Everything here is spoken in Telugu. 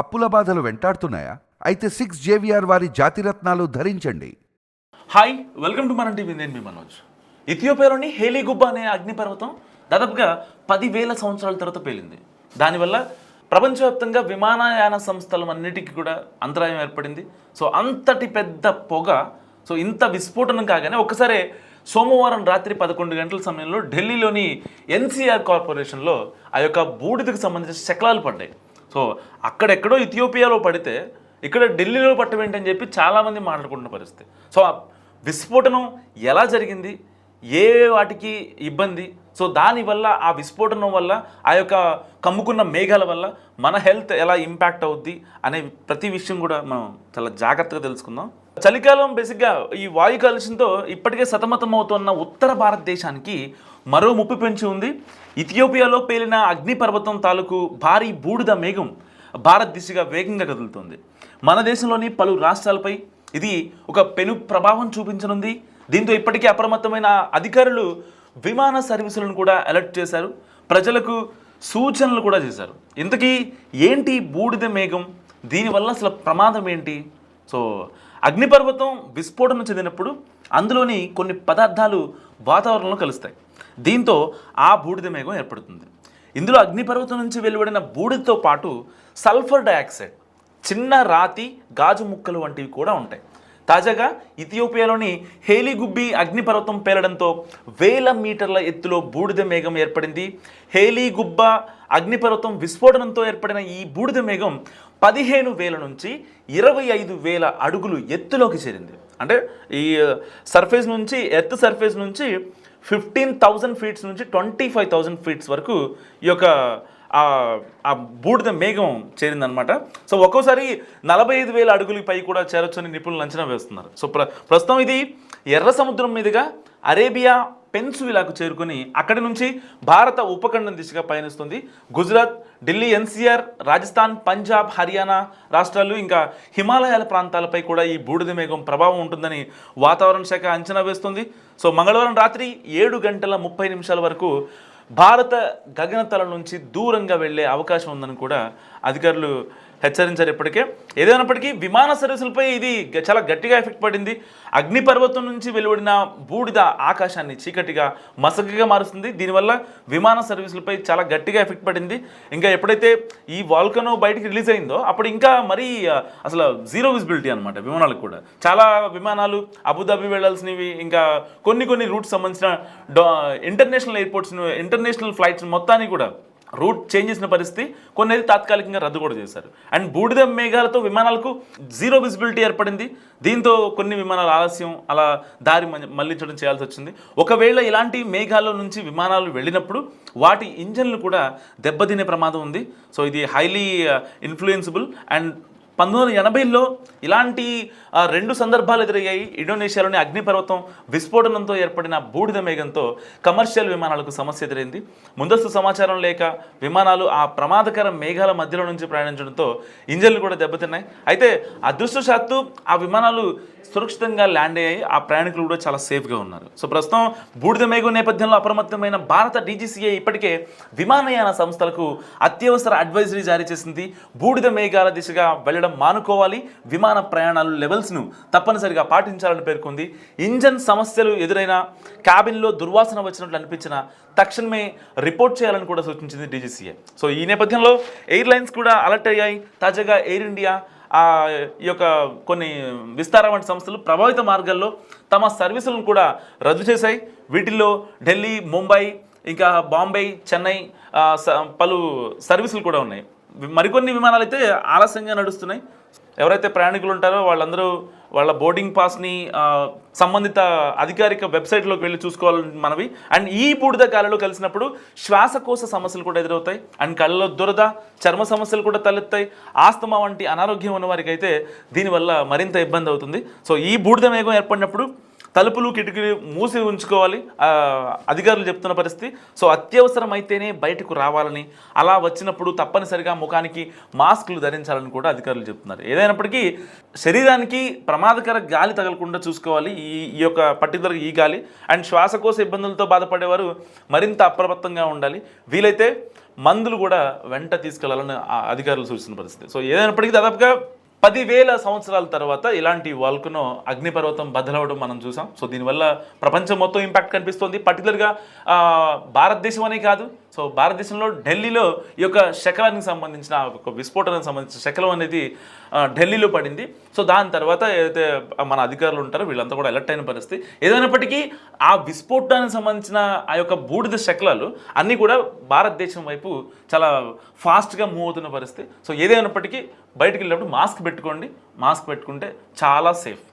అప్పుల బాధలు వెంటాడుతున్నాయా? అయితే సిక్స్ జేవిఆర్ వారి జాతిరత్నాలు ధరించండి. హాయ్ వెల్కమ్ టు మన టీవీ. నేను మీ మనోజ్. ఇథియోపియాలోని హేలీగుబ్బా అనే అగ్నిపర్వతం దాదాపుగా పదివేల సంవత్సరాల తర్వాత పేలింది. దానివల్ల ప్రపంచవ్యాప్తంగా విమానయాన సంస్థలు అన్నిటికీ కూడా అంతరాయం ఏర్పడింది. సో అంతటి పెద్ద పొగ సో ఇంత విస్ఫోటనం కాగానే ఒక్కసారే సోమవారం రాత్రి పదకొండు గంటల సమయంలో ఢిల్లీలోని ఎన్సీఆర్ కార్పొరేషన్లో ఆ యొక్క బూడిదకు సంబంధించిన శకలాలు పడ్డాయి. సో అక్కడెక్కడో ఇథియోపియాలో పడితే ఇక్కడ ఢిల్లీలో పట్టం ఏంటని చెప్పి చాలామంది మాట్లాడుకుంటున్న పరిస్థితి. సో ఆ విస్ఫోటనం ఎలా జరిగింది? ఏ వాటికి ఇబ్బంది? సో దానివల్ల ఆ విస్ఫోటనం వల్ల ఆ యొక్క కమ్ముకున్న మేఘాల వల్ల మన హెల్త్ ఎలా ఇంపాక్ట్ అవుద్ది అనే ప్రతి విషయం కూడా మనం చాలా జాగ్రత్తగా తెలుసుకుందాం. చలికాలం బేసిక్గా ఈ వాయు కాలుష్యంతో ఇప్పటికే సతమతం అవుతున్న ఉత్తర భారతదేశానికి మరో ముప్పు పెంచి ఉంది. ఇథియోపియాలో పేలిన అగ్నిపర్వతం తాలూకు భారీ బూడిద మేఘం భారత్ దిశగా వేగంగా కదులుతుంది. మన దేశంలోని పలు రాష్ట్రాలపై ఇది ఒక పెను ప్రభావం చూపించనుంది. దీంతో ఇప్పటికే అప్రమత్తమైన అధికారులు విమాన సర్వీసులను కూడా అలర్ట్ చేశారు. ప్రజలకు సూచనలు కూడా చేశారు. ఇంతకీ ఏంటి బూడిద మేఘం? దీనివల్ల అసలు ప్రమాదం ఏంటి? సో అగ్నిపర్వతం విస్ఫోటనం చెందినప్పుడు అందులోని కొన్ని పదార్థాలు వాతావరణంలో కలుస్తాయి. దీంతో ఆ బూడిద మేఘం ఏర్పడుతుంది. ఇందులో అగ్నిపర్వతం నుంచి వెలువడిన బూడిదతో పాటు సల్ఫర్ డయాక్సైడ్ చిన్న రాతి గాజు ముక్కలు వంటివి కూడా ఉంటాయి. తాజాగా ఇథియోపియాలోని హేలీగుబ్బి అగ్నిపర్వతం పేలడంతో వేల మీటర్ల ఎత్తులో బూడిద మేఘం ఏర్పడింది. హేలీగుబ్బ అగ్నిపర్వతం విస్ఫోటనంతో ఏర్పడిన ఈ బూడిద మేఘం పదిహేను వేల నుంచి ఇరవై ఐదు వేల అడుగులు ఎత్తులోకి చేరింది. అంటే ఈ సర్ఫేస్ నుంచి ఎర్త్ సర్ఫేస్ నుంచి ఫిఫ్టీన్ థౌజండ్ ఫీట్స్ నుంచి ట్వంటీ ఫైవ్ థౌజండ్ ఫీట్స్ వరకు ఈ యొక్క ఆ బూడిద మేఘం చేరిందనమాట సో ఒక్కోసారి నలభై ఐదు వేల అడుగుల పై కూడా చేరొచ్చని నిపుణులు అంచనా వేస్తున్నారు. సో ప్ర ప్రస్తుతం ఇది ఎర్ర సముద్రం మీదుగా అరేబియా పెన్సువిలాకు చేరుకొని అక్కడి నుంచి భారత ఉపఖండం దిశగా పయనిస్తుంది. గుజరాత్ ఢిల్లీ ఎన్సీఆర్ రాజస్థాన్ పంజాబ్ హర్యానా రాష్ట్రాలు ఇంకా హిమాలయాల ప్రాంతాలపై కూడా ఈ బూడిద మేఘం ప్రభావం ఉంటుందని వాతావరణ శాఖ అంచనా వేస్తుంది. సో మంగళవారం రాత్రి ఏడు గంటల ముప్పై నిమిషాల వరకు భారత గగనతల నుంచి దూరంగా వెళ్ళే అవకాశం ఉందని కూడా అధికారులు హెచ్చరించారు ఇప్పటికే ఏదైనప్పటికీ విమాన సర్వీసులపై ఇది గ- చాలా గట్టిగా ఎఫెక్ట్ పడింది. అగ్నిపర్వతం నుంచి వెలువడిన బూడిద ఆకాశాన్ని చీకటిగా మసకగా మారుస్తుంది. దీనివల్ల విమాన సర్వీసులపై చాలా గట్టిగా ఎఫెక్ట్ పడింది. ఇంకా ఎప్పుడైతే ఈ వాల్కనో బయటికి రిలీజ్ అయిందో అప్పుడు ఇంకా మరీ అసలు జీరో విజిబిలిటీ అనమాట విమానాలకు కూడా. చాలా విమానాలు అబుదాబి వెళ్ళాల్సినవి ఇంకా కొన్ని కొన్ని రూట్స్ సంబంధించిన ఇంటర్నేషనల్ ఎయిర్పోర్ట్స్ ఇంటర్నేషనల్ ఫ్లైట్స్ మొత్తాన్ని కూడా రూట్ చేంజ్ చేసిన పరిస్థితి కొన్ని అయితే తాత్కాలికంగా రద్దు కూడా చేశారు. అండ్ బూడిద మేఘాలతో విమానాలకు జీరో విజిబిలిటీ ఏర్పడింది. దీంతో కొన్ని విమానాలు ఆలస్యం అలా దారి మ- మళ్ళించడం చేయాల్సి వచ్చింది. ఒకవేళ ఇలాంటి మేఘాల నుంచి విమానాలు వెళ్ళినప్పుడు వాటి ఇంజన్లు కూడా దెబ్బతినే ప్రమాదం ఉంది. సో ఇది హైలీ ఇన్ఫ్లుయెన్సిబుల్ అండ్ పంతొమ్మిది వందల ఎనభైలో ఇలాంటి రెండు సందర్భాలు ఎదురయ్యాయి. ఇండోనేషియాలోని అగ్నిపర్వతం విస్ఫోటనంతో ఏర్పడిన బూడిద మేఘంతో కమర్షియల్ విమానాలకు సమస్య ఎదురైంది. ముందస్తు సమాచారం లేక విమానాలు ఆ ప్రమాదకర మేఘాల మధ్యలో నుంచి ప్రయాణించడంతో ఇంజన్లు కూడా దెబ్బతిన్నాయి. అయితే అదృష్టశాత్తు ఆ విమానాలు సురక్షితంగా ల్యాండ్ అయ్యాయి. ఆ ప్రయాణికులు కూడా చాలా సేఫ్గా ఉన్నారు. సో ప్రస్తుతం బూడిద మేఘం నేపథ్యంలో అప్రమత్తమైన భారత డీజీసీఏ ఇప్పటికే విమానయాన సంస్థలకు అత్యవసర అడ్వైజరీ జారీ చేసింది. బూడిద మేఘాల దిశగా వెళ్ళడం మానుకోవాలి విమాన ప్రయాణాలు లెవెల్స్ను తప్పనిసరిగా పాటించాలని పేర్కొంది. ఇంజన్ సమస్యలు ఎదురైన క్యాబిన్లో దుర్వాసన వచ్చినట్లు అనిపించిన తక్షణమే రిపోర్ట్ చేయాలని కూడా సూచించింది డీజీసీఏ. సో ఈ నేపథ్యంలో ఎయిర్లైన్స్ కూడా అలర్ట్ అయ్యాయి. తాజాగా ఎయిర్ ఇండియా ఈ యొక్క కొన్ని విస్తార వంటి సంస్థలు ప్రభావిత మార్గాల్లో తమ సర్వీసులను కూడా రద్దు చేశాయి. వీటిల్లో ఢిల్లీ ముంబై ఇంకా బాంబే చెన్నై స- పలు సర్వీసులు కూడా ఉన్నాయి. మరికొన్ని విమానాలు అయితే ఆలస్యంగా నడుస్తున్నాయి. ఎవరైతే ప్రయాణికులు ఉంటారో వాళ్ళందరూ వాళ్ళ బోర్డింగ్ పాస్ని సంబంధిత అధికారిక వెబ్సైట్లోకి వెళ్ళి చూసుకోవాలని మనవి. అండ్ ఈ బూడిద గాలిలో కలిసినప్పుడు శ్వాసకోశ సమస్యలు కూడా ఎదురవుతాయి. అండ్ కళ్ళలో దురద చర్మ సమస్యలు కూడా తలెత్తాయి. ఆస్తమా వంటి అనారోగ్యం ఉన్న వారికి అయితే దీనివల్ల మరింత ఇబ్బంది అవుతుంది. సో ఈ బూడిద మేఘం ఏర్పడినప్పుడు తలుపులు కిటికీలు మూసి ఉంచుకోవాలి. అధికారులు చెప్తున్న పరిస్థితి. సో అత్యవసరం అయితేనే బయటకు రావాలని అలా వచ్చినప్పుడు తప్పనిసరిగా ముఖానికి మాస్కులు ధరించాలని కూడా అధికారులు చెప్తున్నారు. ఏదైనప్పటికీ శరీరానికి ప్రమాదకర గాలి తగలకుండా చూసుకోవాలి ఈ ఈ యొక్క పర్టికులర్ ఈ గాలి. అండ్ శ్వాసకోశ ఇబ్బందులతో బాధపడేవారు మరింత అప్రమత్తంగా ఉండాలి. వీలైతే మందులు కూడా వెంట తీసుకెళ్ళాలని ఆ అధికారులు సూచించిన పరిస్థితి. సో ఏదైనప్పటికీ దాదాపుగా పదివేల సంవత్సరాల తర్వాత ఇలాంటి వాల్కునో అగ్నిపర్వతం బదలవడం మనం చూసాం. సో దీనివల్ల ప్రపంచం మొత్తం ఇంపాక్ట్ కనిపిస్తుంది. పర్టికులర్గా భారతదేశం అనే కాదు. సో భారతదేశంలో ఢిల్లీలో ఈ యొక్క శకలానికి సంబంధించిన ఒక విస్ఫోటనకు సంబంధించిన శకలం అనేది ఢిల్లీలో పడింది. సో దాని తర్వాత ఏదైతే మన అధికారులు ఉంటారో వీళ్ళంతా కూడా అలర్ట్ అయిన పరిస్థితి. ఏదైనప్పటికీ ఆ విస్ఫోటనానికి సంబంధించిన ఆ యొక్క బూడిద శకలాలు అన్నీ కూడా భారతదేశం వైపు చాలా ఫాస్ట్గా మూవ్ అవుతున్న పరిస్థితి. సో ఏదైనప్పటికీ బయటికి వెళ్ళినప్పుడు మాస్క్ పెట్టుకోండి మాస్క్ పెట్టుకుంటే చాలా సేఫ్.